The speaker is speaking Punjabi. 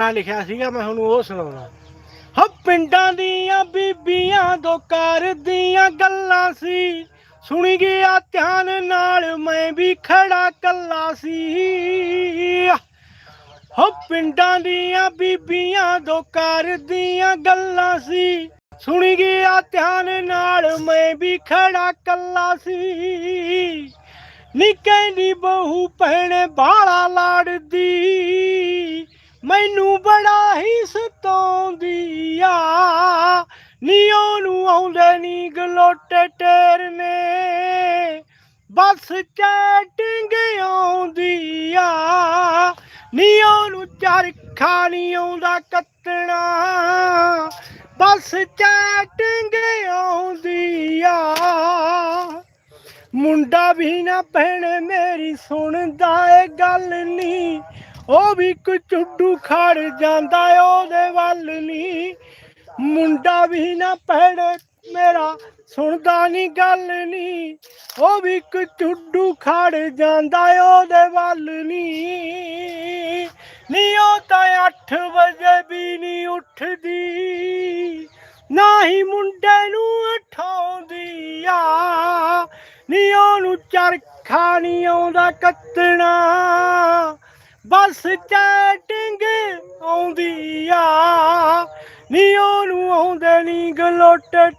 ਆ ਲਿਖਿਆ ਸੀਗਾ, ਮੈਂ ਤੁਹਾਨੂੰ ਉਹ ਸੁਣਾਉਣਾ। ਹ ਪਿੰਡਾਂ ਦੀਆਂ ਬੀਬੀਆਂ ਦੋ ਕਰਦੀਆਂ ਗੱਲਾਂ ਸੀ। ਸੁਣੀ ਗਿਆ ਧਿਆਨ ਨਾਲ, ਮੈਂ ਵੀ ਖੜਾ ਕੱਲਾ ਸੀ। ਹੋ ਪਿੰਡਾਂ ਦੀਆਂ ਬੀਬੀਆਂ ਦੋ ਕਰਦੀਆਂ ਗੱਲਾਂ ਸੀ। ਸੁਣੀ ਗਿਆ ਧਿਆਨ ਨਾਲ, ਮੈਂ ਵੀ ਖੜਾ ਕੱਲਾ ਸੀ। ਨੀ ਕਹਿੰਦੀ ਬਹੂ ਭੈਣੇ ਬਾਲਾ ਲਾੜਦੀ ਮੈਨੂੰ ਬੜਾ ਹੀ ਸਤਾਉਂਦੀ ਆ। ਨੀ ਉਹਨੂੰ ਆਉਂਦੇ ਨੀ ਗਲੋਟੇ ਟੇਰਨੇ। ਬਸ ਚੈਟਿੰਗ ਆਉਂਦੀ ਆ। ਨੀਓ ਨੂੰ ਚਰਖਾ ਨਹੀਂ ਆਉਂਦਾ ਕੱਤਣਾ। ਬਸ ਚੈਟਿੰਗ ਆਉਂਦੀ ਆ। ਮੁੰਡਾ ਵੀ ਨਾ ਭੈਣ ਮੇਰੀ ਸੁਣਦਾ ਏ ਗੱਲ ਨਹੀਂ ਉਹ ਵੀ ਕੋਈ ਚੁੱਡੂ ਖੜ ਜਾਂਦਾ ਏ, ਉਹਦੇ ਵੱਲ ਨਹੀਂ। ਮੁੰਡਾ ਵੀ ਨਾ ਭੈਣੇ, ਮੇਰਾ ਸੁਣਦਾ ਨਹੀਂ ਗੱਲ ਨਹੀਂ ਉਹ ਵੀ ਇੱਕ ਚੁੱਡੂ ਖੜ ਜਾਂਦਾ ਏ, ਉਹਦੇ ਵੱਲ ਨਹੀਂ। ਨਹੀਂ, ਉਹ ਤਾਂ 8 ਵਜੇ ਵੀ ਨਹੀਂ ਉੱਠਦੀ। ਨਾ ਹੀ ਮੁੰਡੇ ਨੂੰ ਉਠਾਉਂਦੀ ਆ। ਨੀ ਉਹਨੂੰ ਚਰਖਾ ਨਹੀਂ ਆਉਂਦਾ ਕੱਤਣਾ। ਬਸ ਚੈਟਿੰਗ ਆਉਂਦੀ ਆ ਨੀ ਉਹਨੂੰ ਆਉਂਦੇ ਨੀ ਗਲੋਟੇ